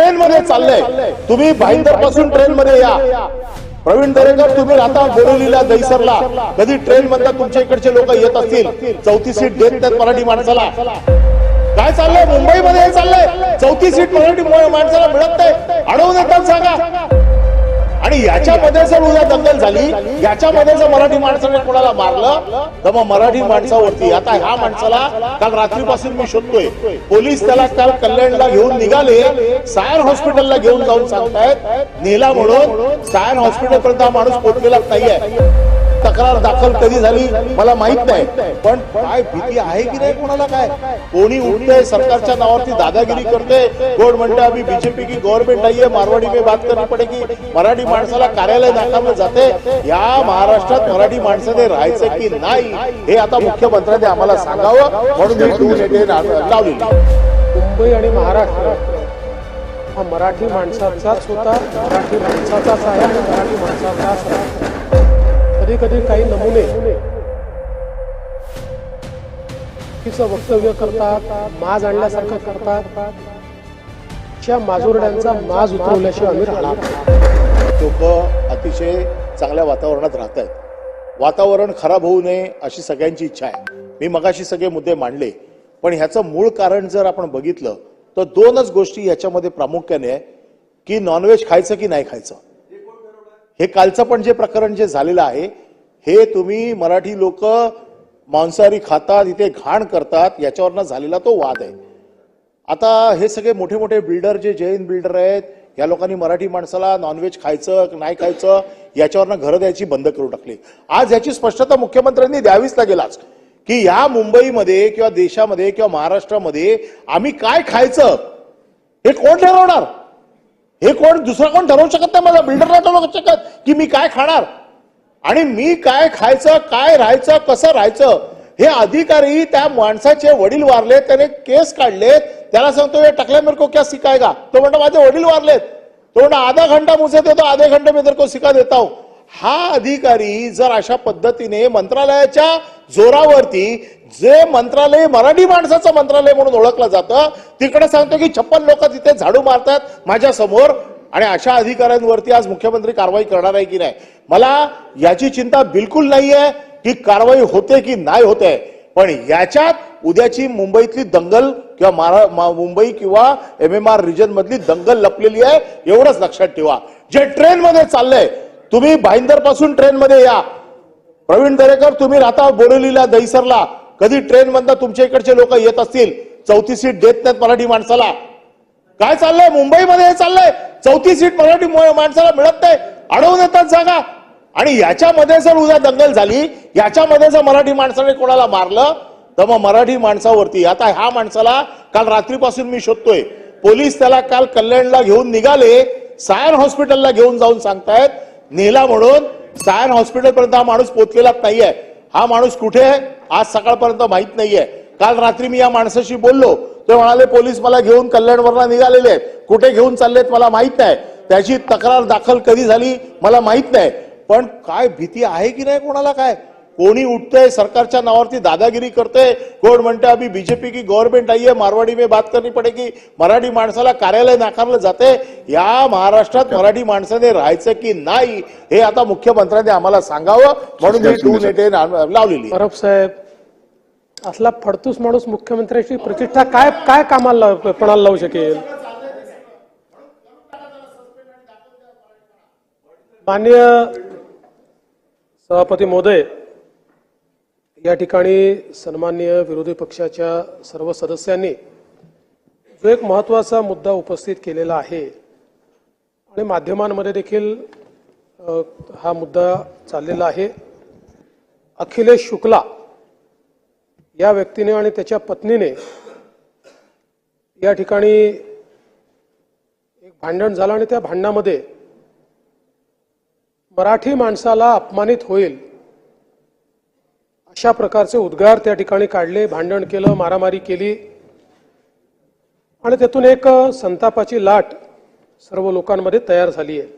Train मध्ये चाललंय. तुम्ही भाईंदरपासून ट्रेन मध्ये या. प्रवीण दरेकर तुम्ही राहता बोरिवलीला दहिसरला. कधी ट्रेन मधल्या तुमच्या इकडचे लोक येत असतील? चौथी सीट देत नाहीत मराठी माणसाला. काय चाललंय? मुंबईमध्ये हे चाललंय. चौथी सीट मराठी माणसाला मिळत नाही. अडवून येतात सांगा. आणि याच्यामध्ये जर उद्या दंगल झाली याच्यामध्ये जर मराठी माणसाने कोणाला मारलं तर मग मराठी माणसावरती. आता ह्या माणसाला काल रात्रीपासून मी शोधतोय. पोलीस त्याला काल कल्याणला घेऊन निघाले. सायन हॉस्पिटलला घेऊन जाऊन सांगतायत नेला म्हणून. सायन हॉस्पिटलपर्यंत हा माणूस पोहोचलेलाच नाहीये. तक्रार दाखल कधी झाली मला माहीत नाही. पण काय भीती आहे की नाही कोणाला काय? कोणी उठते सरकारच्या नावावरती दादागिरी करते कोण म्हणते आम्ही बीजेपी की गव्हर्नमेंट नाहीये मारवाडी में बात करनी पडेगी. मराठी माणसाला कार्यालय दाखवलं जाते या महाराष्ट्रात मराठी माणसाने राहायचं की नाही हे आता मुख्यमंत्र्यांनी आम्हाला सांगावं. म्हणून ही टू नेटे मुंबई आणि महाराष्ट्र हा मराठी माणसाचाच होता मराठी माणसाचाच आहे आणि मराठी माणसाचाच आहे. कधी कधी काही नमुने तिचं वक्तव्य करतात माज आणल्यासारखं करतात. त्या माजोरड्यांचा माज उतरवल्याशिवाय आम्ही राहणार लोक अतिशय चांगल्या वातावरणात राहत आहेत. वातावरण खराब होऊ नये अशी सगळ्यांची इच्छा आहे. मी मगाशी सगळे मुद्दे मांडले पण ह्याचं मूळ कारण जर आपण बघितलं तर दोनच गोष्टी याच्यामध्ये प्रामुख्याने आहे की नॉनव्हेज खायचं की नाही खायचं. हे कालचं पण जे प्रकरण जे झालेलं आहे हे तुम्ही मराठी लोक मांसाहारी खातात इथे घाण करतात याच्यावरनं झालेला तो वाद आहे. आता हे सगळे मोठे मोठे बिल्डर जे जैन बिल्डर आहेत या लोकांनी मराठी माणसाला नॉनव्हेज खायचं नाही खायचं याच्यावरनं घरं द्यायची बंद करून टाकली. आज याची स्पष्टता मुख्यमंत्र्यांनी द्यावीच लागेल आज की या मुंबईमध्ये किंवा देशामध्ये किंवा महाराष्ट्रामध्ये आम्ही काय खायचं हे कोण ठरवणार? हे कोण? दुसरं कोण ठरवू शकत नाही मला? बिल्डर नाही ठरवू शकत की मी काय खाणार? आणि मी काय खायचं काय राहायचं कसं राहायचं? हे अधिकारी त्या माणसाचे वडील वारले त्याने केस काढलेत. त्याला सांगतो हे टकल्या मेरे को क्या सिकायगा तो म्हणतो माझे वडील वारलेत. तो म्हणतो आधा घंटा मुझे देतो आधे घंटे मी तेरे को सिखा देता हूं. हा अधिकारी जर अशा पद्धतीने मंत्रालयाच्या जोरावरती जे मंत्रालय मराठी माणसाचं मंत्रालय म्हणून ओळखलं जातं तिकडे सांगतो की छप्पन लोक तिथे झाडू मारतात माझ्यासमोर आणि अशा अधिकाऱ्यांवरती आज मुख्यमंत्री कारवाई करणार आहे की नाही? मला याची चिंता बिलकुल नाहीये की कारवाई होते की नाही होते पण याच्यात उद्याची मुंबईतली दंगल किंवा महारा मा- मुंबई किंवा एम एम आर रिजन मधली दंगल लपलेली आहे एवढंच लक्षात ठेवा. जे ट्रेनमध्ये चाललंय तुम्ही भाईंदरपासून ट्रेन मध्ये या. प्रवीण दरेकर तुम्ही राहता बोडलीला दहिसरला. कधी ट्रेन मधनं तुमच्या इकडचे लोक येत असतील? चौथी सीट देत नाहीत मराठी माणसाला. काय चाललंय? मुंबईमध्ये हे चाललंय. चौथी सीट मराठी माणसाला मिळत नाही. अडवून येतात जागा. आणि याच्यामध्ये जर उद्या दंगल झाली याच्यामध्ये जर मराठी माणसाने कोणाला मारलं तर मग मराठी माणसावरती. आता ह्या माणसाला काल रात्रीपासून मी शोधतोय. पोलीस त्याला काल कल्याणला घेऊन निघाले. सायन हॉस्पिटलला घेऊन जाऊन सांगतायत. नेला म्हणून सायन हॉस्पिटल पर्यंत हा माणूस पोचलेलाच नाहीये. हा माणूस कुठे आहे? आज सकाळपर्यंत माहीत नाहीये. काल रात्री मी या माणसाशी बोललो. ते म्हणाले पोलीस मला घेऊन कल्याणवरला निघालेले आहेत. कुठे घेऊन चाललेत मला माहीत नाही. त्याची तक्रार दाखल कधी झाली? मला माहीत नाही. पण काय भीती आहे की नाही कोणाला काय? कोणी उठतंय सरकारच्या नावावरती दादागिरी करते कोण म्हणते आम्ही बीजेपी की गव्हर्नमेंट नाहीये मारवाडी में बात करनी पडेगी मराठी माणसाला कार्यालय नाकारलं जाते या महाराष्ट्रात मराठी माणसाने राहायचं की नाही हे आता मुख्यमंत्र्यांनी आम्हाला सांगावं म्हणून ही टू नेटे लावलेली परब साहेब. असला फडतूस माणूस मुख्यमंत्र्याची प्रतिष्ठा काय काय कामाला पणाला लावू शकेल? मान्य सभापती महोदय या ठिकाणी सन्मान्य विरोधी पक्षाच्या सर्व सदस्यांनी जो एक महत्त्वाचा मुद्दा उपस्थित केलेला आहे आणि माध्यमांमध्ये देखील हा मुद्दा चाललेला आहे. अखिलेश शुक्ला या व्यक्तीने आणि त्याच्या पत्नीने या ठिकाणी एक भांडण झालं आणि त्या भांडणामध्ये मराठी माणसाला अपमानित होईल अशा प्रकारचे उद्गार त्या ठिकाणी काढले भांडण केलं मारामारी केली. आणि त्यातून एक संतापाची लाट सर्व लोकांमध्ये तयार झाली आहे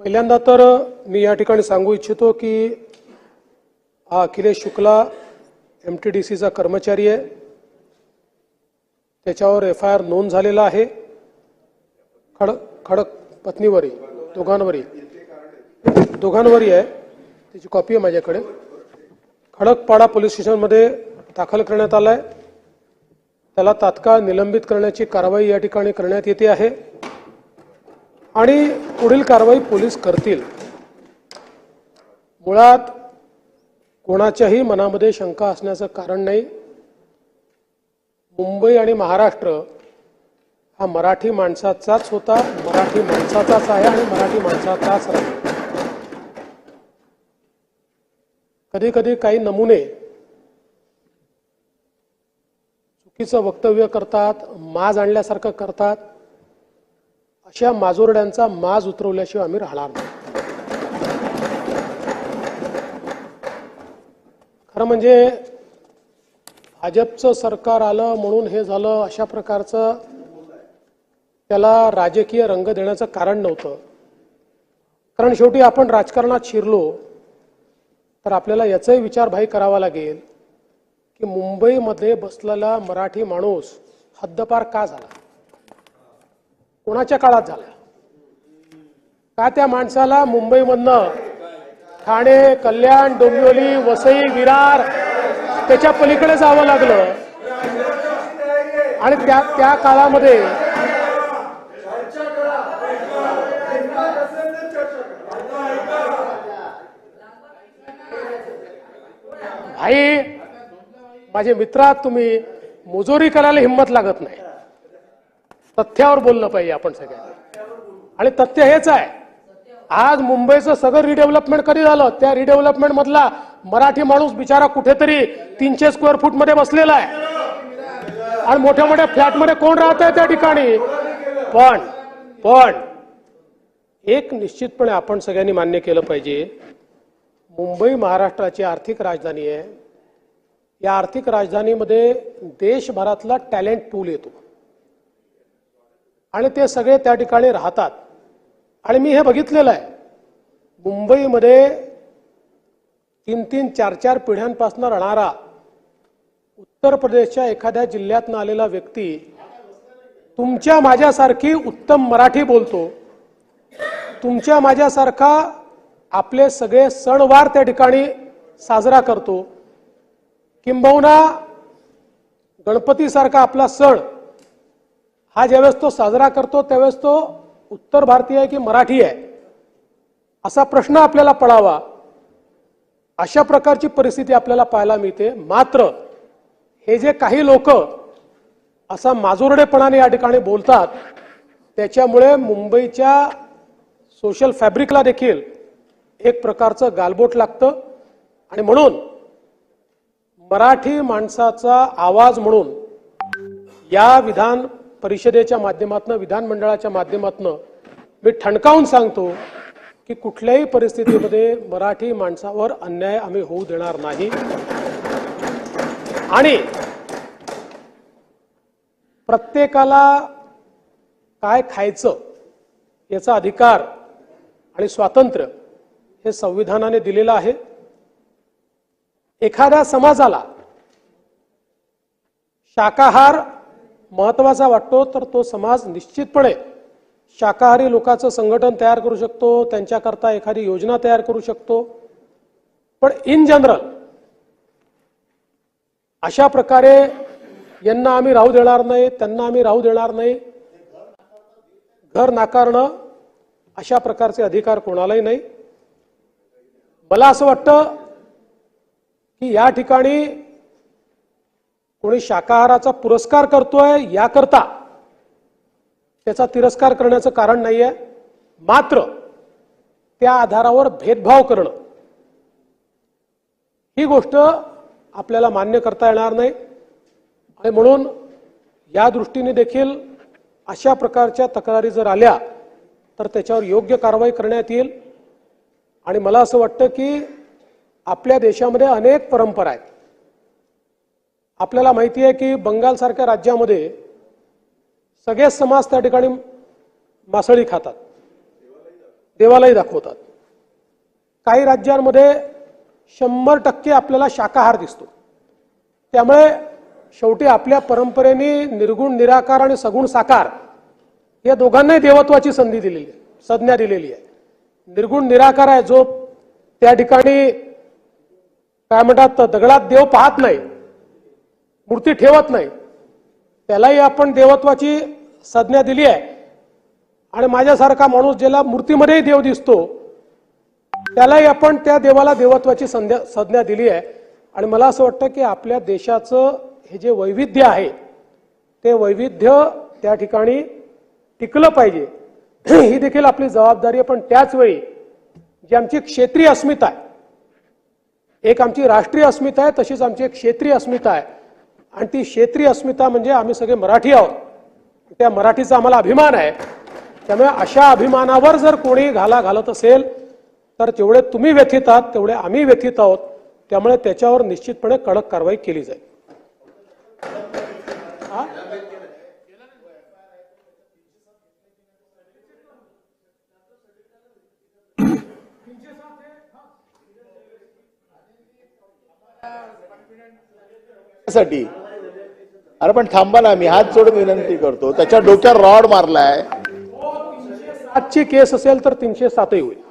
पहिल्यांदा तर मी या ठिकाणी सांगू इच्छितो की हा Akhilesh Shukla M T D सीचा कर्मचारी आहे. त्याच्यावर एफ आय आर नोंद झालेला आहे. खडक खडक पत्नीवरी दोघांवरही दोघांवरही आहे. त्याची कॉपी आहे माझ्याकडे. खडकपाडा पोलीस स्टेशनमध्ये दाखल करण्यात आला आहे त्याला तात्काळ निलंबित करण्याची कारवाई या ठिकाणी करण्यात येते आहे. आणि पुढील कारवाई पोलीस करतील. मुळात कोणाच्याही मनामध्ये शंका असण्याचं कारण नाही. मुंबई आणि महाराष्ट्र हा मराठी माणसाचाच होता मराठी माणसाचाच आहे आणि मराठी माणसाचाच राहील. कधी कधी काही नमुने चुकीचं वक्तव्य करतात माज आणल्यासारखं करतात. अशा माजोरड्यांचा माज उतरवल्याशिवाय आम्ही राहणार नाही. खरं म्हणजे भाजपचं सरकार आलं म्हणून हे झालं अशा प्रकारचं त्याला राजकीय रंग देण्याचं कारण नव्हतं. कारण शेवटी आपण राजकारणात शिरलो तर आपल्याला याचाही विचारभाई करावा लागेल की मुंबईमध्ये बसलेला मराठी माणूस हद्दपार का झाला? कोणाच्या काळात झाला? का त्या माणसाला मुंबईमधनं ठाणे कल्याण डोंबिवली वसई विरार त्याच्या पलीकडे जावं लागलं? आणि त्या त्या काळामध्ये भाई माझे मित्रात तुम्ही मुजोरी करायला हिंमत लागत नाही. तथ्यावर बोललं पाहिजे आपण सगळ्यांनी. आणि तथ्य हेच आहे आज मुंबईचं सगळं रिडेव्हलपमेंट कधी झालं? त्या रिडेव्हलपमेंट मधला मराठी माणूस बिचारा कुठेतरी तीनशे स्क्वेअर फूटमध्ये बसलेला आहे. आणि मोठ्या मोठ्या फ्लॅटमध्ये कोण राहत आहे त्या ठिकाणी? पण पण एक निश्चितपणे आपण सगळ्यांनी मान्य केलं पाहिजे मुंबई महाराष्ट्राची आर्थिक राजधानी आहे. या आर्थिक राजधानीमध्ये देशभरातला टॅलेंट पूल येतो. आणि ते सगळे त्या ठिकाणी राहतात. आणि मी हे बघितलेलं आहे. मुंबईमध्ये तीन तीन चार चार पिढ्यांपासून राहणारा उत्तर प्रदेशच्या एखाद्या जिल्ह्यातनं आलेला व्यक्ती तुमच्या माझ्यासारखी उत्तम मराठी बोलतो. तुमच्या माझ्यासारखा आपले सगळे सणवार त्या ठिकाणी साजरा करतो. किंबहुना गणपतीसारखा आपला सण हा ज्यावेळेस तो साजरा करतो त्यावेळेस तो उत्तर भारतीय आहे की मराठी आहे? असा प्रश्न आपल्याला पडावा. अशा प्रकारची परिस्थिती आपल्याला पाहायला मिळते. मात्र हे जे काही लोक असा माजोरडेपणाने या ठिकाणी बोलतात त्याच्यामुळे मुंबईच्या सोशल फॅब्रिकला देखील एक प्रकारचं गालबोट लागतं. आणि म्हणून मराठी माणसाचा आवाज म्हणून या विधान परिषदेच्या माध्यमातून विधानमंडळाच्या माध्यमातनं मी ठणकावून सांगतो की कुठल्याही परिस्थितीमध्ये मराठी माणसावर अन्याय आम्ही होऊ देणार नाही. आणि प्रत्येकाला काय खायचं याचा अधिकार आणि स्वातंत्र्य हे संविधानाने दिलेलं आहे. एखाद्या समाजाला शाकाहार महत्त्वाचा वाटतो तर तो समाज निश्चितपणे शाकाहारी लोकांचं संघटन तयार करू शकतो त्यांच्याकरता एखादी योजना तयार करू शकतो. पण इन जनरल अशा प्रकारे यांना आम्ही राहू देणार नाही त्यांना आम्ही राहू देणार नाही. घर नाकारणं अशा प्रकारचे अधिकार कोणालाही नाही. मला असं वाटतं की या ठिकाणी कोणी शाकाहाराचा पुरस्कार करतोय याकरता त्याचा तिरस्कार करण्याचं कारण नाही आहे मात्र त्या आधारावर भेदभाव करणं ही गोष्ट आपल्याला मान्य करता येणार नाही. आणि म्हणून या दृष्टीने देखील अशा प्रकारच्या तक्रारी जर आल्या तर त्याच्यावर योग्य कारवाई करण्यात येईल. आणि मला असं वाटतं की आपल्या देशामध्ये अनेक परंपरा आहेत. आपल्याला माहिती आहे की बंगालसारख्या राज्यामध्ये सगळेच समाज त्या ठिकाणी मासळी खातात देवालाही दाखवतात. काही राज्यांमध्ये शंभर टक्के आपल्याला शाकाहार दिसतो. त्यामुळे शेवटी आपल्या परंपरेने निर्गुण निराकार आणि सगुण साकार या दोघांनाही देवत्वाची संधी दिलेली आहे संज्ञा दिलेली आहे. निर्गुण निराकार आहे जो त्या ठिकाणी काय म्हणतात दगडात देव पाहत नाही मूर्ती ठेवत नाही. त्यालाही आपण देवत्वाची संज्ञा दिली आहे. आणि माझ्यासारखा माणूस ज्याला मूर्तीमध्येही देव दिसतो त्यालाही आपण त्या देवाला देवत्वाची संध्या संज्ञा दिली आहे. आणि मला असं वाटतं की आपल्या देशाचं हे जे वैविध्य आहे ते वैविध्य त्या ठिकाणी टिकलं पाहिजे. ही देखील आपली जबाबदारी आहे पण त्याच वेळी जी आमची क्षेत्रीय अस्मिता आहे एक आमची राष्ट्रीय अस्मिता आहे तशीच आमची एक क्षेत्रीय अस्मिता आहे. आणि ती क्षेत्रीय अस्मिता म्हणजे आम्ही सगळे मराठी आहोत. त्या मराठीचा आम्हाला अभिमान आहे. त्यामुळे अशा अभिमानावर जर कोणी घाला घालत असेल तर जेवढे तुम्ही व्यथित आहात तेवढे आम्ही व्यथित आहोत. त्यामुळे त्याच्यावर निश्चितपणे कडक कारवाई केली जाईल. साठी. अरे पण थांबा ना मी हात जोडून विनंती करतो. त्याच्या डोक्यावर रॉड मारलाय. आजची केस असेल तर तीनशे सातही होईल.